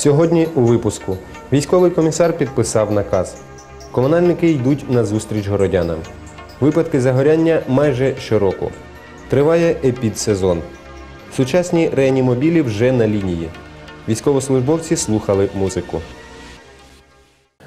Сьогодні у випуску військовий комісар підписав наказ. Комунальники йдуть на зустріч городянам. Випадки загоряння майже щороку. Триває епідсезон. Сучасні реанімобілі вже на лінії. Військовослужбовці слухали музику.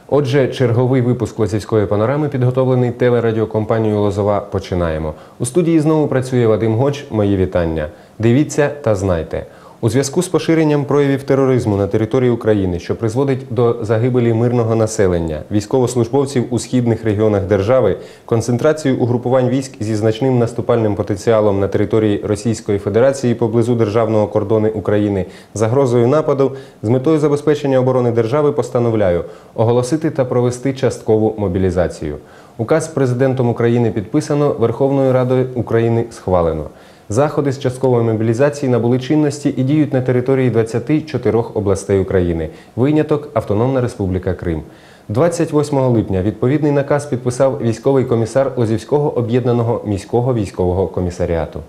Отже, черговий випуск Лозівської панорами, підготовлений телерадіокомпанією Лозова. Починаємо. У студії знову працює Вадим Гоч. Мої вітання. Дивіться та знайте. У зв'язку з поширенням проявів тероризму на території України, що призводить до загибелі мирного населення, військовослужбовців у східних регіонах держави, концентрацію угрупувань військ зі значним наступальним потенціалом на території Російської Федерації поблизу державного кордону України, загрозою нападу з метою забезпечення оборони держави постановляю оголосити та провести часткову мобілізацію. Указ президентом України підписано, Верховною Радою України схвалено. Заходи з часткової мобілізації набули чинності і діють на території 24 областей України. Виняток Автономна Республіка Крим. 28 липня відповідний наказ підписав військовий комісар Лозівського об'єднаного міського військового комісаріату.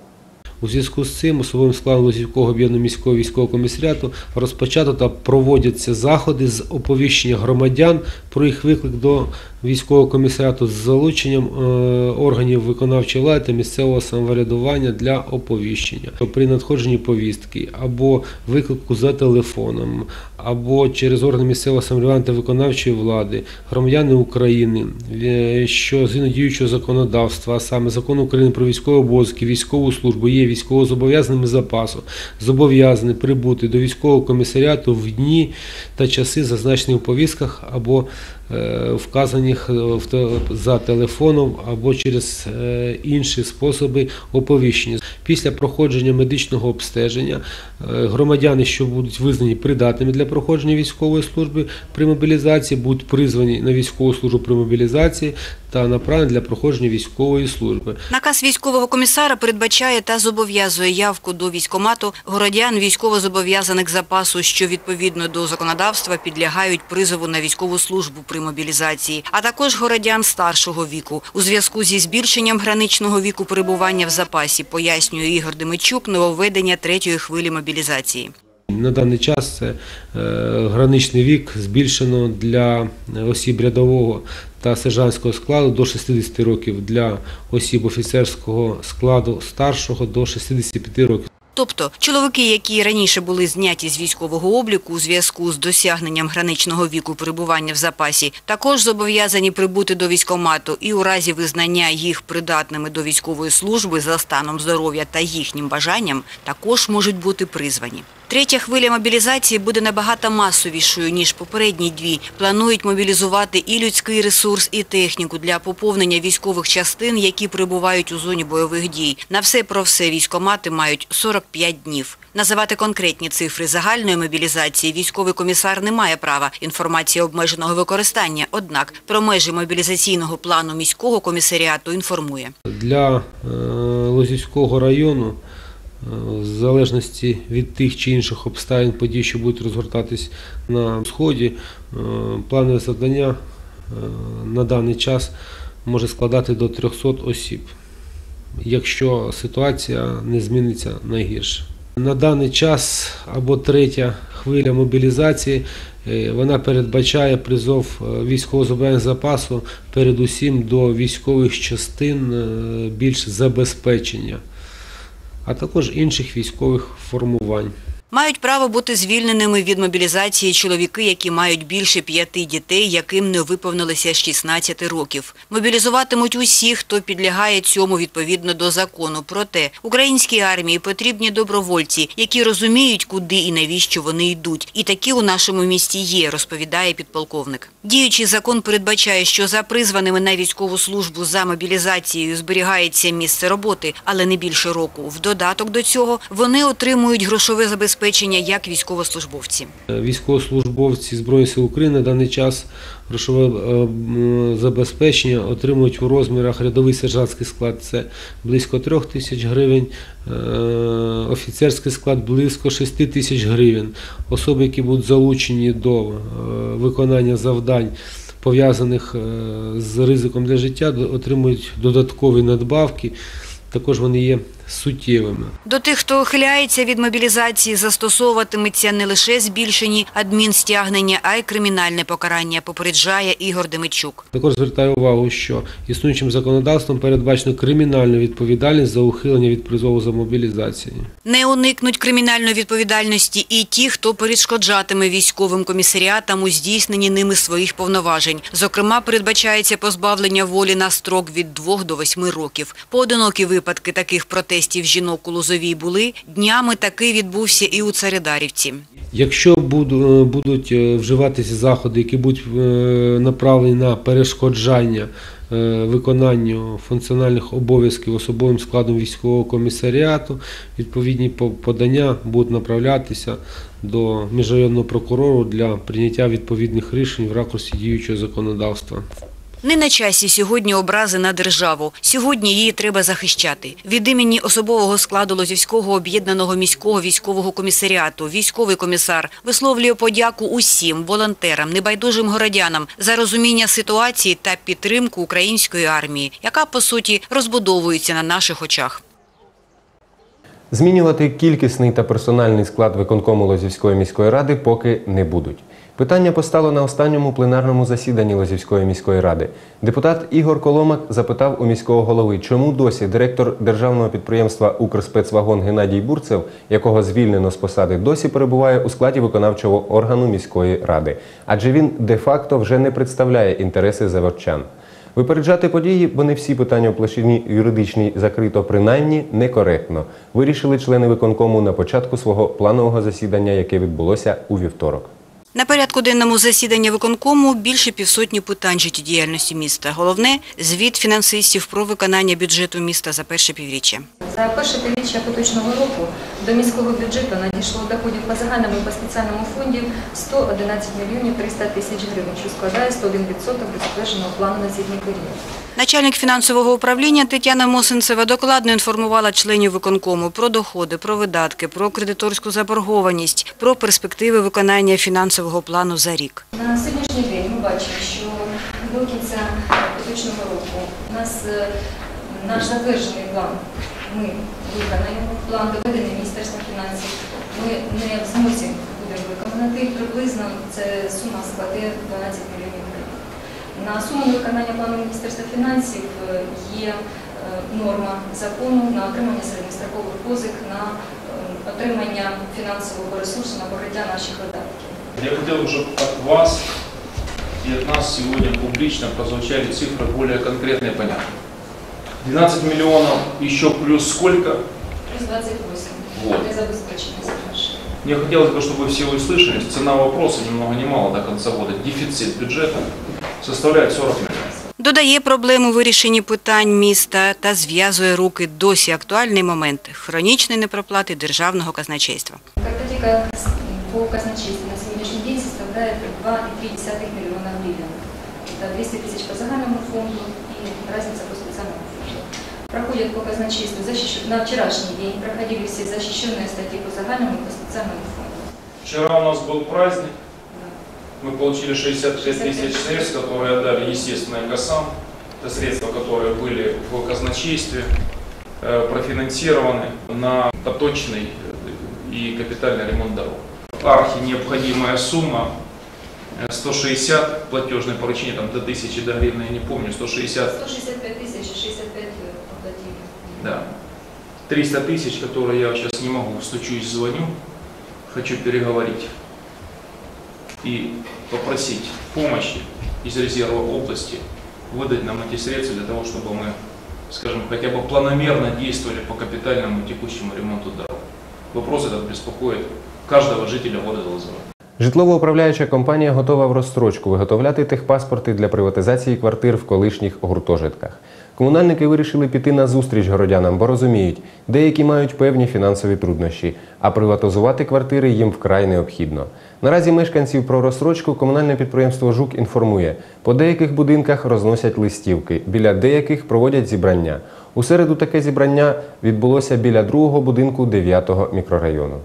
У зв'язку з цим особовим складом Лозівського об'єднаного міського військового комісаріату розпочато та проводяться заходи з оповіщення громадян про їх виклик до військового комісаріату з залученням е, органів виконавчої влади та місцевого самоврядування для оповіщення при надходженні повістки або виклику за телефоном, або через органи місцевого самоврядування та виконавчої влади, громадяни України, е, що згідно діючого законодавства, а саме закону України про військові обов'язки, військову службу, є військовозобов'язаними запасу, зобов'язані прибути до військового комісаріату в дні та часи, зазначені в повістках або вказаних е, в те- за телефоном або через е, інші способи оповіщення. Після проходження медичного обстеження е, громадяни, що будуть визнані придатними для проходження військової служби при мобілізації, будуть призвані на військову службу при мобілізації та направлені для проходження військової служби. Наказ військового комісара передбачає та зобов'язує явку до військомату городян військовозобов'язаних запасу, що відповідно до законодавства підлягають призову на військову службу при мобілізації, а також городян старшого віку. У зв'язку зі збільшенням граничного віку перебування в запасі, пояснює Ігор Демичук, нововведення третьої хвилі мобілізації. На даний час е, граничний вік збільшено для осіб рядового та сержантського складу до 60 років, для осіб офіцерського складу старшого до 65 років. Тобто чоловіки, які раніше були зняті з військового обліку у зв'язку з досягненням граничного віку перебування в запасі, також зобов'язані прибути до військомату і у разі визнання їх придатними до військової служби за станом здоров'я та їхнім бажанням, також можуть бути призвані. Третя хвиля мобілізації буде набагато масовішою, ніж попередні дві. Планують мобілізувати і людський ресурс, і техніку для поповнення військових частин, які перебувають у зоні бойових дій. На все про все військомати мають 45 днів. Називати конкретні цифри загальної мобілізації військовий комісар не має права. Інформація обмеженого використання. Однак про межі мобілізаційного плану міського комісаріату інформує. Для е, Лозівського району, в залежності від тих чи інших обставин подій, що будуть розгортатись на сході, е, планове завдання е, на даний час може складати до 300 осіб, якщо ситуація не зміниться найгірше. На даний час або третя хвиля мобілізації е, вона передбачає призов військовозобов'язаних запасу передусім до військових частин більш забезпечення, а також інших військових формувань. Мають право бути звільненими від мобілізації чоловіки, які мають більше п'яти дітей, яким не виповнилося 16 років. Мобілізуватимуть усіх, хто підлягає цьому відповідно до закону. Проте українській армії потрібні добровольці, які розуміють, куди і навіщо вони йдуть. І такі у нашому місті є, розповідає підполковник. Діючий закон передбачає, що за призваними на військову службу за мобілізацією зберігається місце роботи, але не більше року. В додаток до цього вони отримують грошове забезпечення як військовослужбовці. Е, Військовослужбовці Збройних сил України даний час грошове е, забезпечення отримують у розмірах рядовий сержантський склад це близько 3 тисяч гривень, е, офіцерський склад близько 6 тисяч гривень. Особи, які будуть залучені до виконання завдань. Пов'язаних з ризиком для життя, отримують додаткові надбавки. Також вони є суттєвими. До тих, хто ухиляється від мобілізації, застосовуватиметься не лише збільшені адмінстягнення, а й кримінальне покарання, попереджає Ігор Демичук. Також звертаю увагу, що існуючим законодавством передбачено кримінальну відповідальність за ухилення від призову за мобілізацією. Не уникнуть кримінальної відповідальності і ті, хто перешкоджатиме військовим комісаріатам у здійсненні ними своїх повноважень. Зокрема, передбачається позбавлення волі на строк від 2 до 8 років. Поодинокі випадки таких протестів жінок у Лозовій були. Днями такий відбувся і у Царидарівці. Якщо е, будуть е, вживатися заходи, які будуть е, направлені на перешкоджання виконанню функціональних обов'язків особовим складом військового комісаріату, відповідні подання будуть направлятися до міжрайонного прокурору для прийняття відповідних рішень в ракурсі діючого законодавства. Не на часі сьогодні образи на державу. Сьогодні її треба захищати. Від імені особового складу Лозівського об'єднаного міського військового комісаріату військовий комісар висловлює подяку усім волонтерам, небайдужим городянам за розуміння ситуації та підтримку української армії, яка по суті розбудовується на наших очах. Змінювати кількісний та персональний склад виконкому Лозівської міської ради поки не будуть. Питання постало на останньому пленарному засіданні Лозівської міської ради. Депутат Ігор Коломак запитав у міського голови, чому досі директор державного підприємства Укрспецвагон Геннадій Бурцев, якого звільнено з посади, досі перебуває у складі виконавчого органу міської ради, адже він де-факто вже не представляє інтереси заворчан. Випереджати події, бо не всі питання в площині юридичній закрито, принаймні некоректно, вирішили члени виконкому на початку свого планового засідання, яке відбулося у вівторок. На порядку денному засідання виконкому більше півсотні питань життєдіяльності міста. Головне – звіт фінансистів про виконання бюджету міста за перше півріччя. За перше півріччя поточного року до міського бюджету надійшло доходів по загальному і по спеціальному фонді 111 мільйонів 300 тисяч гривень, що складає 101% до затвердженого плану на звітний період. Начальник фінансового управління Тетяна Мосинцева докладно інформувала членів виконкому про доходи, про видатки, про кредиторську заборгованість, про перспективи виконання фінансового плану за рік. На сьогоднішній день ми бачимо, що до кінця поточного року у нас е, наш затверджений план, ми виконаємо план доведений Міністерством фінансів, ми не в змозі будемо виконати, приблизно це сума складе 12 мільйонів. На суму виконання плану Міністерства фінансів е, є е, норма закону на отримання середньострокових позик, на е, отримання фінансового ресурсу на покриття наших видатків. Я хотел бы, чтобы от вас и от нас сегодня публично прозвучали цифры более конкретные и понятные. 12 миллионов, еще плюс сколько? Плюс 28 Вот. для забезпеченості нашої. Мне хотелось бы, чтобы вы все услышали, цена вопроса ни много ни мало до конца года, дефицит бюджета составляет 40 миллионов. Додає проблему вирішенні питань міста та зв'язує руки досі актуальний момент – хронічної непроплати державного казначейства. Картотека по казначейству на сегодняшний день составляет 2,3 миллиона гривен. Это 200 тысяч по загальному фонду и разница по специальному фонду. Проходят по казначейству защищ- на вчерашний день проходили все защищенные статьи по загальному и по специальному фонду. Вчера у нас был праздник, Да. мы получили 65 тысяч средств, которые отдали естественно КАСАМ. Это средства, которые были в казначействе, э, профинансированы на поточный э, и капитальный ремонт дорог. Архи необходимая сумма э, 160 платежное поручение, там до 1000 до гривны, я не помню, 160 165 тысяч и 65 оплатили. Да. 300 тысяч, которые я сейчас не могу, стучусь, звоню, хочу переговорить и попросить помощи из резерва области выдать нам эти средства для того, чтобы мы, скажем, хотя бы планомерно действовали по капитальному текущему ремонту дорог. Вопрос этот беспокоит каждого жителя города Лозова. Житлово-управляюча компанія готова в розстрочку виготовляти техпаспорти для приватизації квартир в колишніх гуртожитках. Комунальники вирішили піти на зустріч городянам, бо розуміють, деякі мають певні фінансові труднощі, а приватизувати квартири їм вкрай необхідно. Наразі мешканців про розстрочку комунальне підприємство Жук інформує, по деяких будинках розносять листівки, біля деяких проводять зібрання. У середу таке зібрання відбулося біля другого будинку 9-го мікрорайону.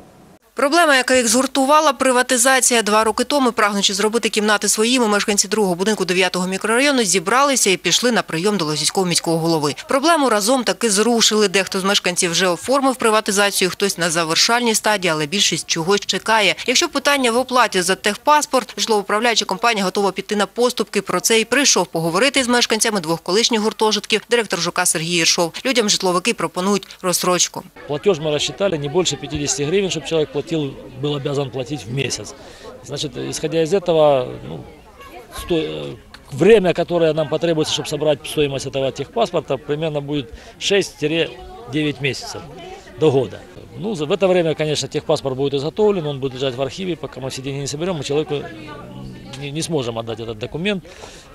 Проблема, яка їх згуртувала, приватизація. Два роки тому, прагнучи зробити кімнати своїми, мешканці другого будинку 9-го мікрорайону зібралися і пішли на прийом до Лозівського міського голови. Проблему разом таки зрушили. Дехто з мешканців вже оформив приватизацію, хтось на завершальній стадії, але більшість чогось чекає. Якщо питання в оплаті за техпаспорт, житлоуправляюча компанія готова піти на поступки. Про це і прийшов поговорити з мешканцями двох колишніх гуртожитків директор ЖК Сергій Єршов. Людям житловики пропонують розстрочку. Платеж мы рассчитали не больше 50 гривен, чтобы человек платил, был обязан платить в месяц. Значит, исходя из этого, ну, сто- э, время, которое нам потребуется, чтобы собрать стоимость этого техпаспорта, примерно будет 6-9 месяцев до года. Ну, в это время, конечно, техпаспорт будет изготовлен, он будет лежать в архиве, пока мы все деньги не соберем, мы человеку не, не сможем отдать этот документ.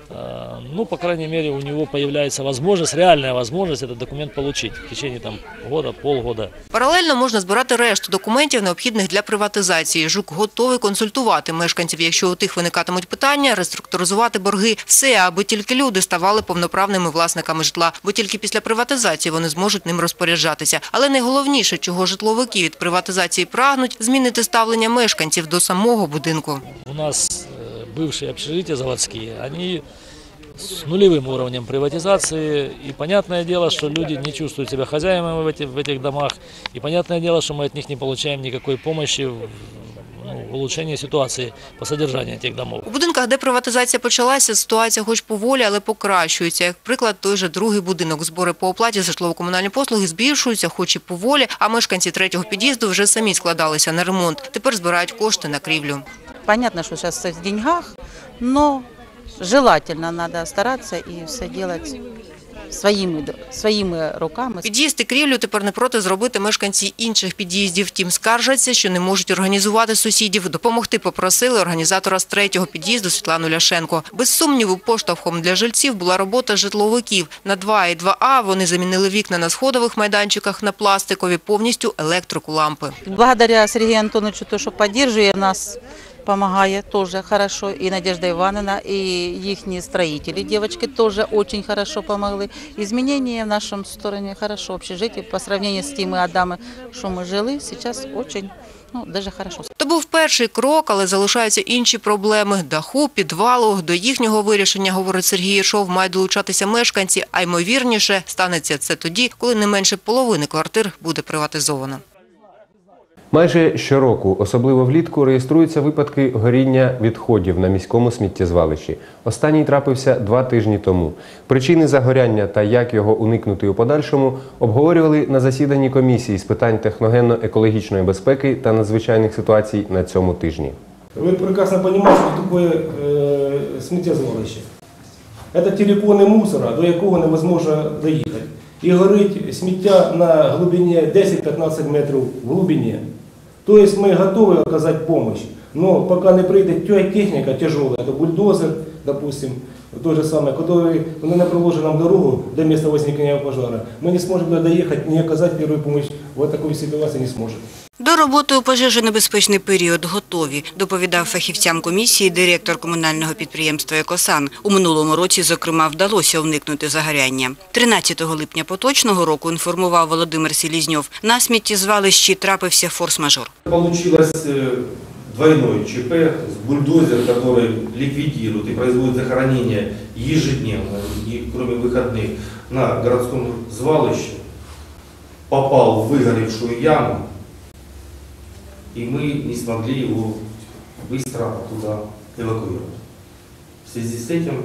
А, Ну, по крайней мере, у него появляется возможность, реальная возможность этот документ получить в течение там, года, полгода. Паралельно можна збирати решту документів, необхідних для приватизації. Жук готовий консультувати мешканців, якщо у тих виникатимуть питання, реструктуризувати борги. Все, аби тільки люди ставали повноправними власниками житла, бо тільки після приватизації вони зможуть ним розпоряджатися. Але найголовніше, чого житловики від приватизації прагнуть, змінити ставлення мешканців до самого будинку. У нас э, бывшие общежития заводские, они с нулевым уровнем приватизации. И понятное дело, что люди не чувствуют себя хозяевами в, эти- в этих домах. И понятное дело, что мы от них не получаем никакой помощи в ну, в улучшении ситуации по содержанию этих домов. У будинках, де приватизація почалася, ситуація хоч поволі, але покращується. Як приклад, той же другий будинок. Збори по оплаті за житлово-комунальні послуги збільшуються, хоч і поволі, а мешканці третього під'їзду вже самі складалися на ремонт. Тепер збирають кошти на крівлю. Понятно, что сейчас в деньгах, но желательно надо стараться и все делать своими, д- своими руками. Під'їзд і крівлю тепер не проти зробити мешканці інших під'їздів. Втім, скаржаться, що не можуть організувати сусідів. Допомогти попросили організатора з третього під'їзду Світлану Ляшенко. Без сумніву, поштовхом для жильців була робота житловиків. На 2 і 2А вони замінили вікна на сходових майданчиках на пластикові, повністю електрику лампи. Благодаря Сергею Антоновичу, то, что поддерживает нас, помогает тоже хорошо. И Надежда Ивановна, и их строители, девочки, тоже очень хорошо помогли. Изменения в нашем стороне хорошо. Общежитие по сравнению с теми Адами, что мы жили, сейчас очень, ну, даже хорошо. То був перший крок, але залишаються інші проблеми – даху, підвалу. До їхнього вирішення, говорить Сергій Єршов, мають долучатися мешканці, а ймовірніше станеться це тоді, коли не менше половини квартир буде приватизовано. Майже щороку, особливо влітку, реєструються випадки горіння відходів на міському сміттєзвалищі. Останній трапився два тижні тому. Причини загоряння та як його уникнути у подальшому обговорювали на засіданні комісії з питань техногенно-екологічної безпеки та надзвичайних ситуацій на цьому тижні. Вы прекрасно понимаете, что такое э, сміттєзвалище. Это телефони мусора, до якого невозможно доїхати. І горить сміття на глибині 10-15 метрів в глибині. Тобто ми готові оказати помощь, Но пока не прийде техника техніка тяжела, это бульдозер, допустим, той же самый, который ну, не проложит нам дорогу до места возникновения пожара, мы не сможем туда доехать, не оказать первую помощь в такой ситуации не сможем. До роботи у пожежонебезпечний період готові, доповідав фахівцям комісії директор комунального підприємства «Екосан». У минулому році, зокрема, вдалося уникнути загоряння. 13 липня поточного року, інформував Володимир Селізньов, на сміттєзвалищі трапився форс-мажор. Получилось э, двойное ЧП, бульдозер, который ликвидирует и производит захоронение ежедневно, и кроме выходных, на городском звалище, попал в выгоревшую яму, и мы не смогли его быстро оттуда эвакуировать. В связи с этим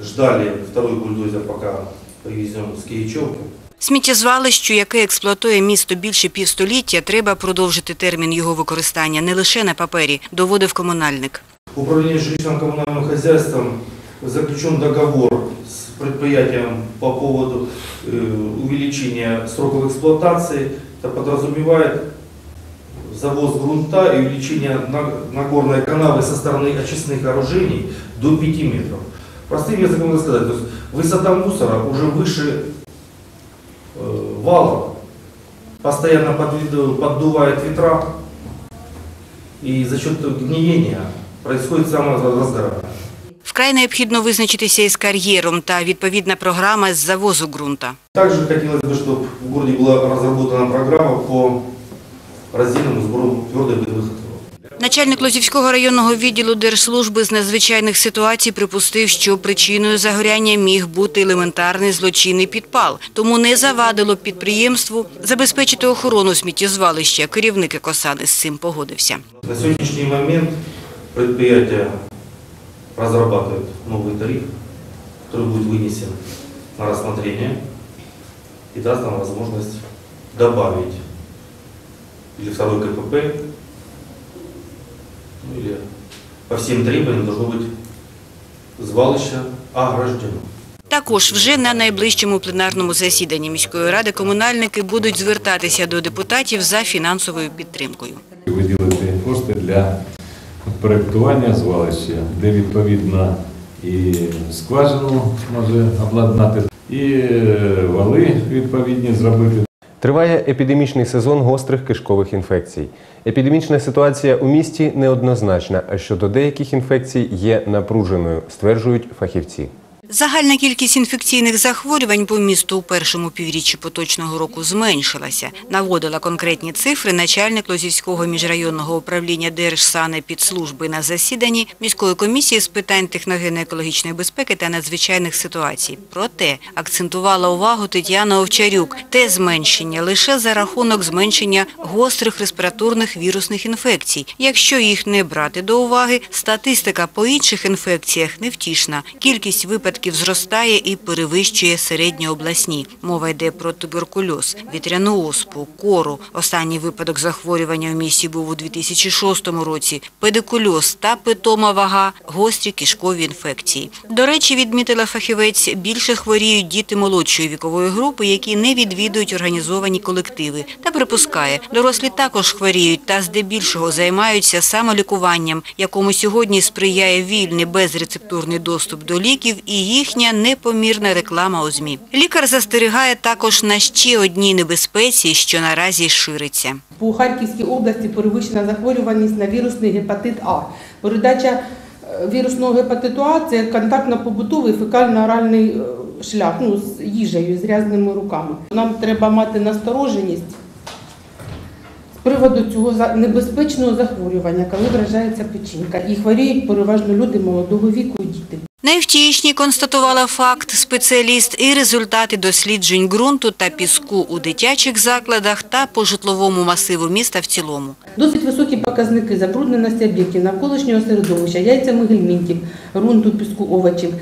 ждали второй бульдозер, пока привезем с Киевчевки. Сміттєзвалищу, яке експлуатує місто більше півстоліття, треба продовжити термін його використання не лише на папері, доводив комунальник. Управление жилищно-коммунальным хозяйством заключен договор с предприятием по поводу э, увеличения сроков эксплуатации. Это подразумевает завоз грунта и увеличение на- нагорной канавы со стороны очистных оружений до 5 метров. Простым языком можно сказать, то есть высота мусора уже выше э, вала, постоянно подвид- поддувает ветра, и за счет гниения происходит саморазгорание. Вкрай необхідно визначитися із кар'єром та відповідна програма з завозу ґрунта. Также хотелось бы, чтобы в городе была разработана программа по раздельному сбору твердой воды выхода. Начальник Лозівського районного відділу Держслужби з надзвичайних ситуацій припустив, що причиною загоряння міг бути елементарний злочинний підпал. Тому не завадило б підприємству забезпечити охорону сміттєзвалища. Керівник Екосани з цим погодився. На сегодняшний момент предприятие разрабатывает новый тариф, который будет вынесен на рассмотрение и даст нам возможность добавить или второй КПП, ну или по всем требованиям должно быть звалище ограждено. Також вже на найближчому пленарному засіданні міської ради комунальники будуть звертатися до депутатів за фінансовою підтримкою. виділити кошти для проєктування звалища, де відповідно і скважину може обладнати, і е, вали відповідні зробити. Триває епідемічний сезон гострих кишкових інфекцій. Епідемічна ситуація у місті неоднозначна, а щодо деяких інфекцій є напруженою, стверджують фахівці. Загальна кількість інфекційних захворювань по місту у першому півріччі поточного року зменшилася. Наводила конкретні цифри начальник Лозівського міжрайонного управління Держсанепідслужби на засіданні міської комісії з питань техногенно-екологічної безпеки та надзвичайних ситуацій. Проте акцентувала увагу Тетяна Овчарюк. Те зменшення лише за рахунок зменшення гострих респіраторних вірусних інфекцій. Якщо їх не брати до уваги, статистика по інших інфекціях невтішна. Кількість випадків зростає і перевищує середньообласні. Мова йде про туберкульоз, вітряну оспу, кору. Останній випадок захворювання в місті був у 2006 році. Педикульоз та питома вага, гострі кишкові інфекції. До речі, відмітила фахівець, більше хворіють діти молодшої вікової групи, які не відвідують організовані колективи. Та припускає, дорослі також хворіють та здебільшого займаються самолікуванням, якому сьогодні сприяє вільний безрецептурний доступ до ліків і їхня непомірна реклама у ЗМІ. Лікар застерігає також на ще одній небезпеці, що наразі шириться. По Харківській області перевищена захворюваність на вірусний гепатит А. Передача е, вірусного гепатиту А це контактно-побутовий фекально-оральний е, шлях ну, з їжею, з грязними руками. Нам треба мати настороженість приводу цього небезпечного захворювання, коли вражається печінка. І хворіють переважно люди молодого віку і діти. Найвтішні констатувала факт спеціаліст і результати досліджень ґрунту та піску у дитячих закладах та по житловому масиву міста в цілому. Досить високі показники забрудненості об'єктів навколишнього середовища, яйцями гельмінтів, ґрунту, піску, овочів.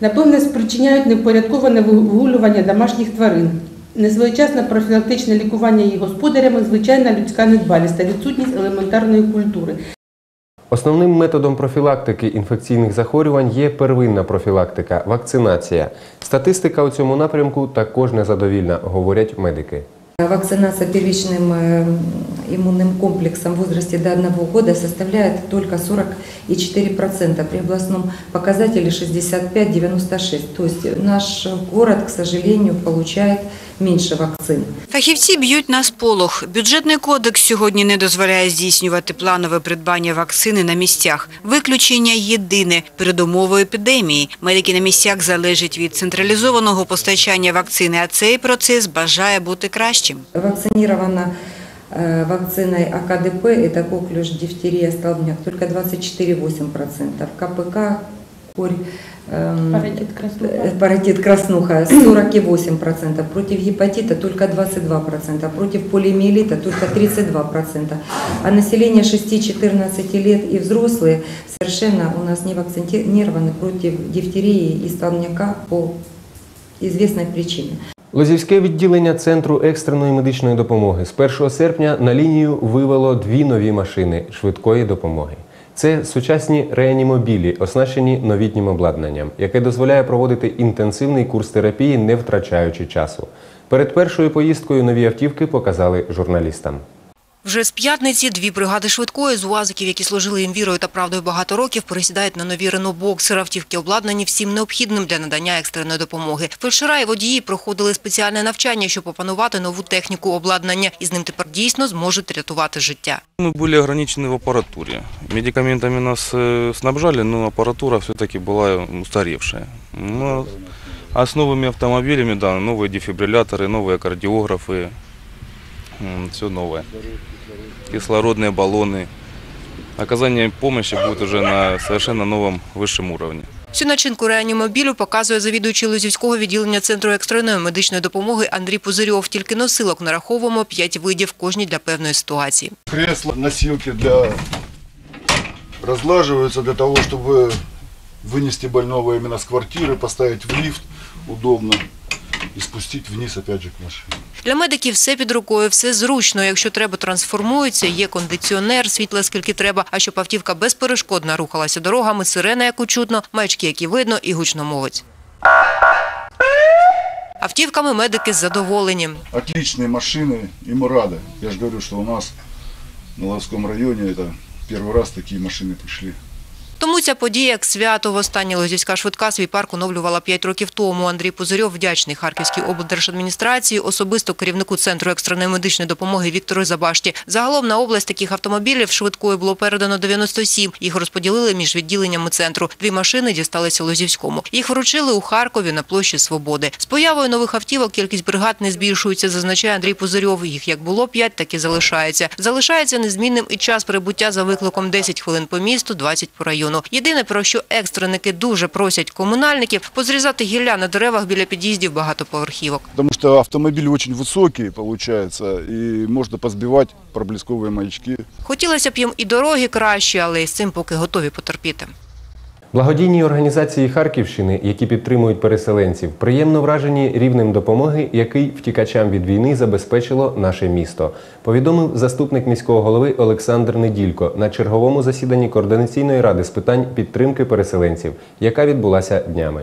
Напевне, спричиняють невпорядковане вигулювання домашніх тварин, несвоєчасне профілактичне лікування їх господарями, звичайна людська недбалість та відсутність елементарної культури. Основним методом профілактики інфекційних захворювань є первинна профілактика вакцинація. Статистика у цьому напрямку також незадовільна, говорять медики. Вакцинация первичным э, иммунным комплексом в возрасте до одного года составляет только 44%, при областном показателе 65-96%. То есть наш город, к сожалению, получает меньше вакцин. Фахівці б'ють на сполох. Бюджетний кодекс сьогодні не дозволяє здійснювати планове придбання вакцини на місцях. Виключення єдине – передумовою епідемії. Медики на місцях залежать від централізованого постачання вакцини, а цей процес бажає бути кращим. Вакцинировано э, вакциной АКДП, это коклюш, дифтерия, столбняк, только 24,8%. КПК, корь, эм, Паротит краснуха. э, паротит краснуха 48%, против гепатита только 22%, против полиомиелита только 32%. А население 6-14 лет и взрослые совершенно у нас не вакцинированы против дифтерии и столбняка по известной причине. Лозівське відділення Центру екстреної медичної допомоги з 1 серпня на лінію вивело дві нові машини швидкої допомоги. Це сучасні реанімобілі, оснащені новітнім обладнанням, яке дозволяє проводити інтенсивний курс терапії, не втрачаючи часу. Перед першою поїздкою нові автівки показали журналістам. Вже з п'ятниці дві бригади швидкої з УАЗиків, які служили їм вірою та правдою багато років, пересідають на нові Рено Боксер. Автівки обладнані всім необхідним для надання екстреної допомоги. Фельдшера і водії проходили спеціальне навчання, щоб опанувати нову техніку обладнання. І з ним тепер дійсно зможуть рятувати життя. Мы были ограничены в аппаратуре. Медикаментами нас э, снабжали, но аппаратура все-таки была устаревшая. Но, а с новыми автомобилями, да, новые дефибрилляторы, новые кардиографы, все новое. Кислородные баллоны. Оказание помощи будет уже на совершенно новом высшем уровне. Всю начинку реанімобілю показує завідуючий Лозівського відділення Центру екстреної медичної допомоги Андрій Пузирьов. Тільки носилок нараховуємо 5 видів, кожній для певної ситуації. Кресла, носилки для разлаживаются для того, чтобы вынести больного именно с квартиры, поставить в лифт удобно и спустить вниз опять же к машине. Для медиків все під рукою, все зручно. Якщо треба, трансформуються, є кондиціонер, світла скільки треба. А щоб автівка безперешкодно рухалася дорогами, сирена, яку чутно, маячки, які видно, і гучномовець. Автівками медики задоволені. Отличные машины, и мы рады. Я же говорю, что у нас на Лавском районе это первый раз такие машины пришли. Тому ця подія як свято. Востаннє Лозівська швидка свій парк оновлювала 5 років тому. Андрій Пузирьов вдячний Харківській облдержадміністрації, особисто керівнику Центру екстреної медичної допомоги Віктору Забашті. Загалом на область таких автомобілів швидкою було передано 97. Їх розподілили між відділеннями центру. Дві машини дісталися Лозівському. Їх вручили у Харкові на площі Свободи. З появою нових автівок кількість бригад не збільшується, зазначає Андрій Пузирьов. Їх як було 5, так і залишається. Залишається незмінним і час прибуття за викликом 10 хвилин по місту, 20 по району. Єдине, про що екстреники дуже просять комунальників, позрізати гілля на деревах біля під'їздів багатоповерхівок. Тому що автомобіль очень високий, виходить, і можна позбивати проблесковые маячки. Хотілося б їм і дороги кращі, але з цим поки готові потерпіти. Благодійні організації Харківщини, які підтримують переселенців, приємно вражені рівнем допомоги, який втікачам від війни забезпечило наше місто. Повідомив заступник міського голови Олександр Неділько на черговому засіданні координаційної ради з питань підтримки переселенців, яка відбулася днями.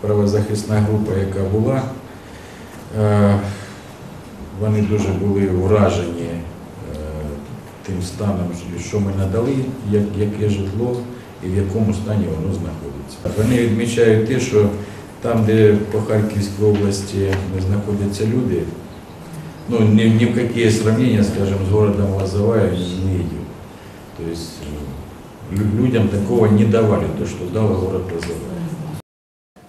правозахисна група, яка була, е, вони дуже були вражені е, тим станом, що ми надали, яке житло і в якому стані воно знаходиться. Вони відмічають те, що там, де по Харківській області знаходяться люди, ну, ни, ни в какие сравнения, скажем, с городом Лозовая не идет. То есть э, лю- людям такого не давали, то, что дал город Лозовая.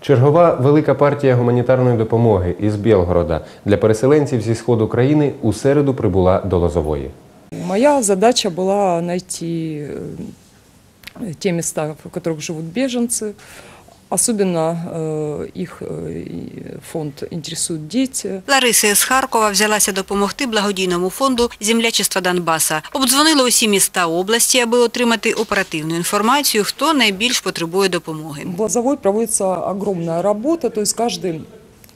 Чергова велика партія гуманітарної допомоги із Білгорода для переселенців зі сходу країни у середу прибула до Лозової. Моя задача была найти э, те места, в которых живут беженцы. Особенно э, их э, и фонд интересует дети. Лариса з Харкова взялася допомогти благодійному фонду «Землячество Донбаса». Обдзвонила усі міста області, аби отримати оперативну інформацію, хто найбільш потребує допомоги. В Лозовой проводится огромная работа, то есть каждый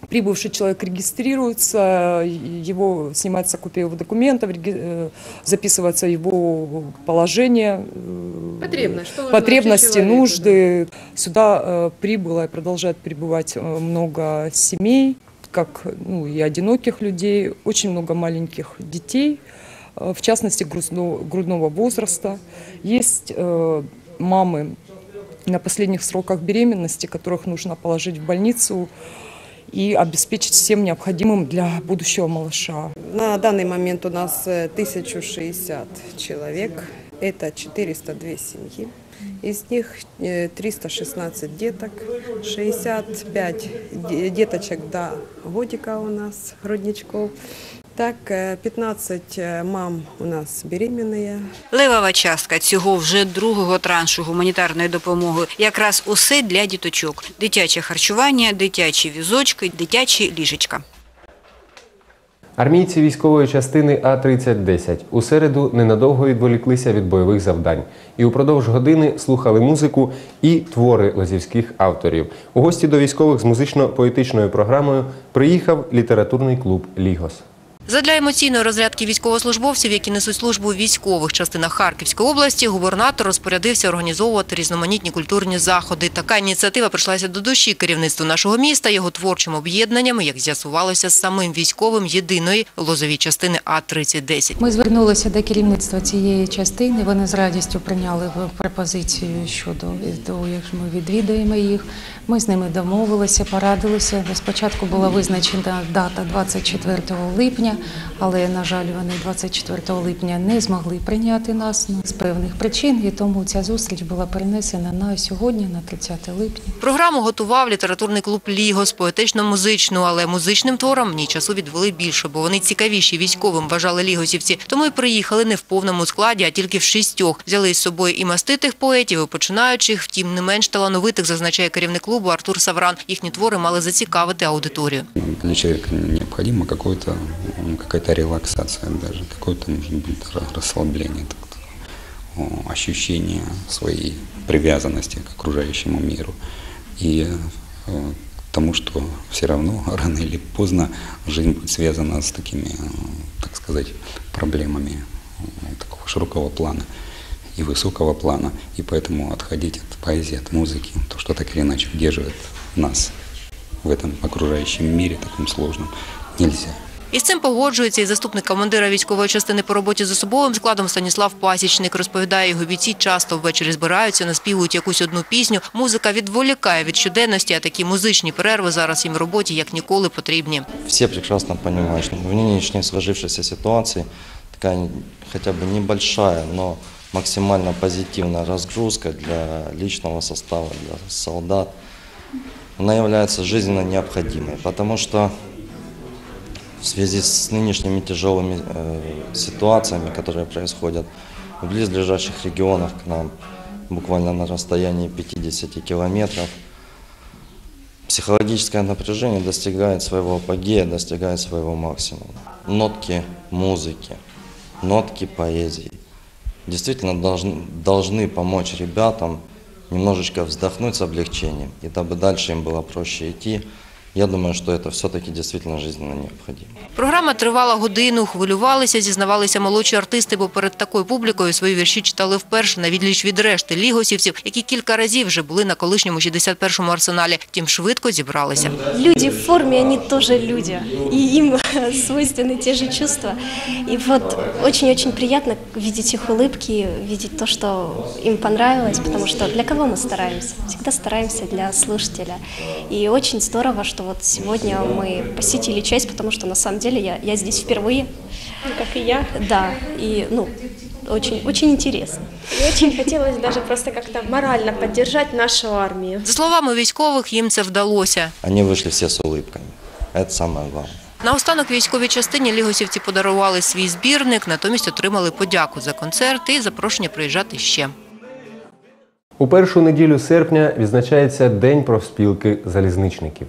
прибывший человек регистрируется, его снимается копия его документов, э, записывается его положение, э, Потребность, что потребности, нужды. Сюда э, прибыло и продолжает прибывать много семей, как ну, и одиноких людей, очень много маленьких детей, в частности грудно- грудного возраста. Есть э, мамы на последних сроках беременности, которых нужно положить в больницу и обеспечить всем необходимым для будущего малыша. На данный момент у нас э, 1060 человек, это 402 семьи. Из них э, 316 деток, 65 де- деточек до годика у нас, родничков. Так, э, 15 э, мам у нас беременные, Левова частка цього вже другого траншу гуманітарної допомоги якраз усе для діточок. Дитяче харчування, дитячі візочки, дитячі ліжечка. Армійці військової частини А-3010 у середу ненадовго відволіклися від бойових завдань і упродовж години слухали музику і твори лозівських авторів. У гості до військових з музично-поетичною програмою приїхав літературний клуб Лігос. Задля емоційної розрядки військовослужбовців, які несуть службу у військових частинах Харківської області, губернатор розпорядився організовувати різноманітні культурні заходи. Така ініціатива прийшлася до душі керівництву нашого міста, його творчим об'єднанням, як з'ясувалося з самим військовим єдиної лозовій частини А-3010. Ми звернулися до керівництва цієї частини. Вони з радістю прийняли пропозицію щодо того, як ми відвідаємо їх. Ми з ними домовилися, порадилися. Спочатку була визначена дата 24 липня. Але, на жаль, вони 24 липня не змогли прийняти нас ну, з певних причин, і тому ця зустріч була перенесена на сьогодні, на 30 липня. Програму готував літературний клуб Лігос, поетично-музичну, але музичним творам в ній часу відвели більше, бо вони цікавіші військовим, вважали лігосівці. Тому й приїхали не в повному складі, а тільки в шістьох. Взяли із собою і маститих поетів, і починаючих, втім, не менш талановитих, зазначає керівник клубу Артур Савран. Їхні твори мали зацікавити аудиторію. Для человека необходимо какое-то, ну, какая-то релаксация даже, какое-то, может быть, ра- расслабление, ощущение своей привязанности к окружающему миру. И э, тому, что все равно рано или поздно жизнь будет связана с такими, э, так сказать, проблемами э, такого широкого плана и высокого плана. И поэтому отходить от поэзии, от музыки, то, что так или иначе удерживает нас в этом окружающем мире таком сложном, нельзя. Із цим погоджується і заступник командира військової частини по роботі з особовим складом Станіслав Пасічник. Розповідає, його бійці часто ввечері збираються, наспівують якусь одну пісню. Музика відволікає від щоденності, а такі музичні перерви зараз їм в роботі як ніколи потрібні. Все прекрасно понимают, что в нынешней сложившейся ситуации такая хотя бы небольшая, но максимально позитивная разгрузка для личного состава, для солдат, она является жизненно необходимой, потому что в связи с нынешними тяжелыми э, ситуациями, которые происходят в близлежащих регионах к нам, буквально на расстоянии 50 километров, психологическое напряжение достигает своего апогея, достигает своего максимума. Нотки музыки, нотки поэзии действительно должны, должны помочь ребятам немножечко вздохнуть с облегчением, и дабы дальше им было проще идти, я думаю, что это все-таки действительно жизненно необходимо. Програма тривала годину, хвилювалися, зізнавалися молодші артисти, бо перед такою публікою свої вірші читали вперше на відліч від решти лігосівців, які кілька разів вже були на колишньому 61-му арсеналі. Втім, швидко зібралися. Люди в форме, они тоже люди, и им свойственны те же чувства. И вот очень-очень приятно видеть их улыбки, видеть то, что им понравилось, потому что для кого мы стараемся? Всегда стараемся для слушателя. И очень здорово, что вот сегодня мы посетили часть, потому что на самом деле я, я здесь впервые. Как и я. Да, и ну, очень, очень интересно. И очень хотелось даже просто как-то морально поддержать нашу армию. За словами військових, їм це вдалося. Они вышли все с улыбками. Это самое главное. Наостанок військовій частині лігосівці подарували свій збірник, натомість отримали подяку за концерт і запрошення приїжджати ще. У першу неділю серпня відзначається День профспілки залізничників.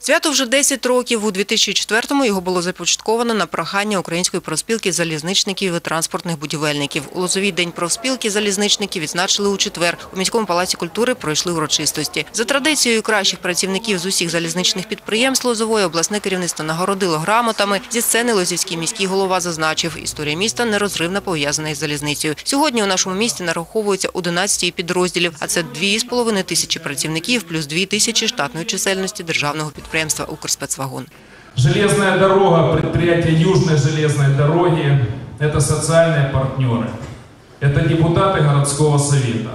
Свято вже 10 років. У 2004-му його було започатковано на прохання Української профспілки залізничників і транспортних будівельників. У Лозовій день профспілки залізничників відзначили у четвер. У міському палаці культури пройшли урочистості. За традицією кращих працівників з усіх залізничних підприємств Лозової обласне керівництво нагородило грамотами. Зі сцени Лозівський міський голова зазначив, історія міста нерозривно пов'язана із залізницею. Сьогодні у нашому місті нараховується 11 підрозділів, а це 2,5 тисячі працівників плюс 2 тисячі штатної чисельності державного підприємства «Укрспецвагон». Железная дорога, предприятие Южной железной дороги – это социальные партнеры. Это депутаты городского совета.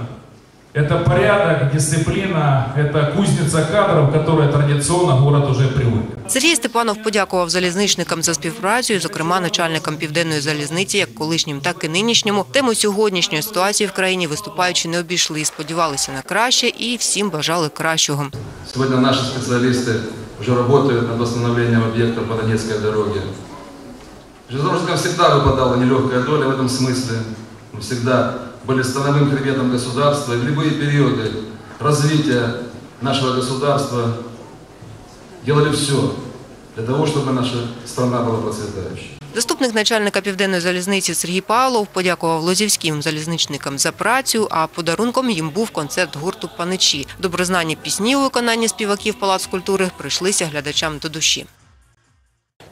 Это порядок, дисциплина, это кузница кадров, к которой традиционно город уже привык. Сергій Степанов подякував залізничникам за співпрацю, і, зокрема начальникам південної залізниці, як колишнім, так і нинішньому. Тему сьогоднішньої ситуації в країні виступаючи не обійшли, сподівалися на краще і всім бажали кращого. Сегодня наши специалисты уже работают над восстановлением объекта по Донецкой дороге. Железнодорожникам всегда выпадала нелегкая доля в этом смысле. Мы всегда были становым хребетом государства. И в любые периоды развития нашего государства делали все для того, чтобы наша страна была процветающей. Заступник начальника південної залізниці Сергій Павлов подякував лозівським залізничникам за працю, а подарунком їм був концерт гурту Паничі. Добрознані пісні у виконанні співаків Палац культури прийшлися глядачам до душі.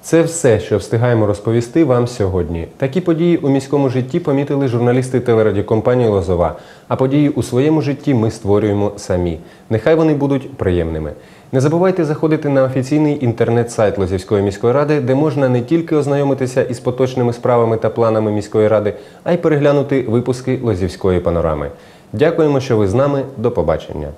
Це все, що встигаємо розповісти вам сьогодні. Такі події у міському житті помітили журналісти телерадіокомпанії Лозова. А події у своєму житті ми створюємо самі. Нехай вони будуть приємними. Не забувайте заходити на офіційний інтернет-сайт Лозівської міської ради, де можна не тільки ознайомитися із поточними справами та планами міської ради, а й переглянути випуски Лозівської панорами. Дякуємо, що ви з нами. До побачення.